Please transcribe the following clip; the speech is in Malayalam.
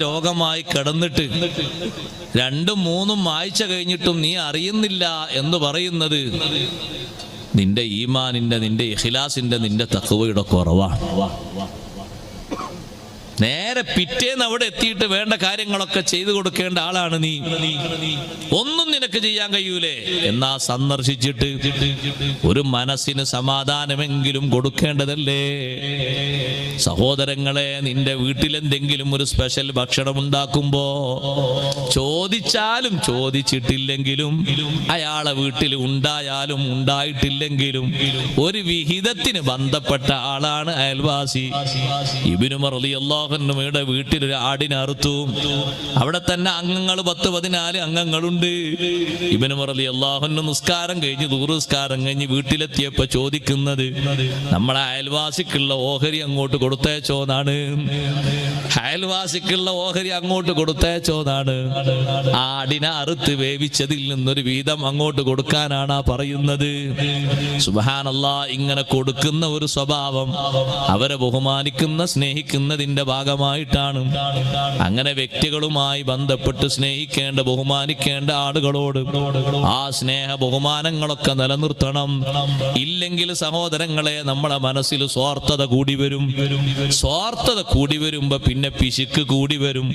രോഗമായി കിടന്നിട്ട് രണ്ടും മൂന്നും ആഴ്ച കഴിഞ്ഞിട്ടും നീ അറിയുന്നില്ല എന്ന് പറയുന്നത് നിന്റെ ഈമാനിന്റെ നിന്റെ ഇഖിലാസിന്റെ നിന്റെ തക്കവയുടെ കുറവാണ്. നേരെ പിറ്റേന്ന് അവിടെ എത്തിയിട്ട് വേണ്ട കാര്യങ്ങളൊക്കെ ചെയ്തു കൊടുക്കേണ്ട ആളാണ് നീ. ഒന്നും നിനക്ക് ചെയ്യാൻ കഴിയൂലേ? എന്നാ സന്ദർശിച്ചിട്ട് ഒരു മനസ്സിന് സമാധാനമെങ്കിലും കൊടുക്കേണ്ടതല്ലേ? സഹോദരങ്ങളെ നിന്റെ വീട്ടിലെന്തെങ്കിലും ഒരു സ്പെഷ്യൽ ഭക്ഷണം ഉണ്ടാക്കുമ്പോ ചോദിച്ചാലും ചോദിച്ചിട്ടില്ലെങ്കിലും അയാളെ വീട്ടിൽ ഉണ്ടായാലും ഉണ്ടായിട്ടില്ലെങ്കിലും ഒരു വിഹിതത്തിന് ബന്ധപ്പെട്ട ആളാണ് അയൽവാസി. ഇബിനു മറലി അള്ളാഹുയുടെ വീട്ടിൽ ഒരു ആടിനറുത്തു അവിടെ തന്നെ അംഗങ്ങൾ പത്ത് പതിനാല് അംഗങ്ങളുണ്ട്. ഇബിനു മറലി അള്ളാഹുന് നിസ്കാരം കഴിഞ്ഞ് ദൂർസ്കാരം കഴിഞ്ഞ് വീട്ടിലെത്തിയപ്പോ ചോദിക്കുന്നത് നമ്മളെ അയൽവാസിക്കുള്ള ഓഹരി അങ്ങോട്ട് കൊടുത്തേച്ചോന്നാണ് അയൽവാസിക്കുള്ള ഓഹരി അങ്ങോട്ട് കൊടുത്തേച്ചോന്നാണ് ആടിനെ അറുത്ത് വേവിച്ചതിൽ നിന്നൊരു വീതം അങ്ങോട്ട് കൊടുക്കാനാണ് ആ പറയുന്നത്. സുബാനല്ല ഇങ്ങനെ കൊടുക്കുന്ന ഒരു സ്വഭാവം അവരെ ബഹുമാനിക്കുന്ന സ്നേഹിക്കുന്നതിന്റെ ഭാഗമായിട്ടാണ്. അങ്ങനെ വ്യക്തികളുമായി ബന്ധപ്പെട്ട് സ്നേഹിക്കേണ്ട ബഹുമാനിക്കേണ്ട ആ സ്നേഹ ബഹുമാനങ്ങളൊക്കെ നിലനിർത്തണം. ഇല്ലെങ്കിൽ സഹോദരങ്ങളെ നമ്മളെ മനസ്സിൽ സ്വാർത്ഥത കൂടി വരും. സ്വാർത്ഥത കൂടി വരുമ്പോ പിന്നെ പിശുക്ക് കൂടി വരും.